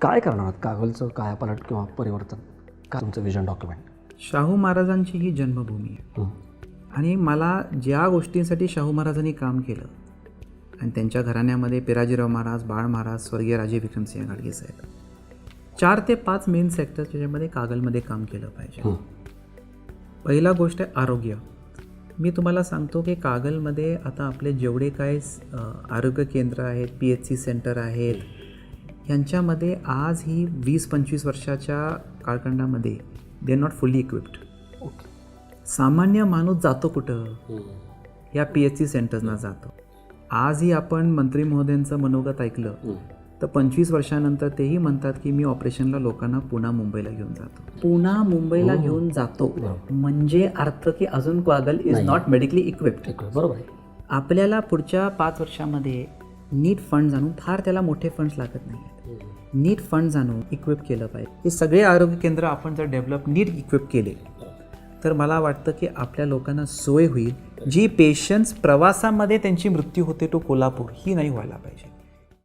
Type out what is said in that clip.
काय करणार आहात? कागलचं कायापालट किंवा परिवर्तन? काय तुमचं विजन डॉक्युमेंट शाहू महाराजांची ही जन्मभूमी आहे. आणि मला ज्या गोष्टींसाठी शाहू महाराजांनी काम केलं आणि त्यांच्या घराण्यामध्ये पिराजीराव महाराज बाळ महाराज स्वर्गीय राजे विक्रमसिंह गाडगे साहेब चार ते पाच मेन सेक्टर त्याच्यामध्ये कागलमध्ये काम केलं पाहिजे. पहिला गोष्ट आहे आरोग्य. मी तुम्हाला सांगतो की कागलमध्ये आता आपले जेवढे काय आरोग्य केंद्र आहेत पी एच सी सेंटर आहेत यांच्यामध्ये आज ही वीस पंचवीस वर्षाच्या काळखंडामध्ये दे नॉट फुल्ली इक्विप्ड सामान्य माणूस जातो कुठं? या पी एच सी सेंटर्सना जातो. आजही आपण मंत्री महोदयांचं मनोगत ऐकलं तर पंचवीस वर्षानंतर तेही म्हणतात की मी ऑपरेशनला लोकांना पुन्हा मुंबईला घेऊन जातो. पुन्हा मुंबईला घेऊन जातो. म्हणजे अर्थ की अजून Kagal is not medically equipped बरोबर आपल्याला पुढच्या पाच वर्षामध्ये नीट फंड्स आणून फार त्याला मोठे फंड्स लागत नाही नीट फंड्स आणून इक्विप केलं पाहिजे. हे सगळे आरोग्य केंद्र आपण जर डेव्हलप नीट इक्विप केले तर मला वाटतं की आपल्या लोकांना सोय होईल. जी पेशंट्स प्रवासामध्ये त्यांची मृत्यू होते तो कोल्हापूर ही नाही व्हायला पाहिजे.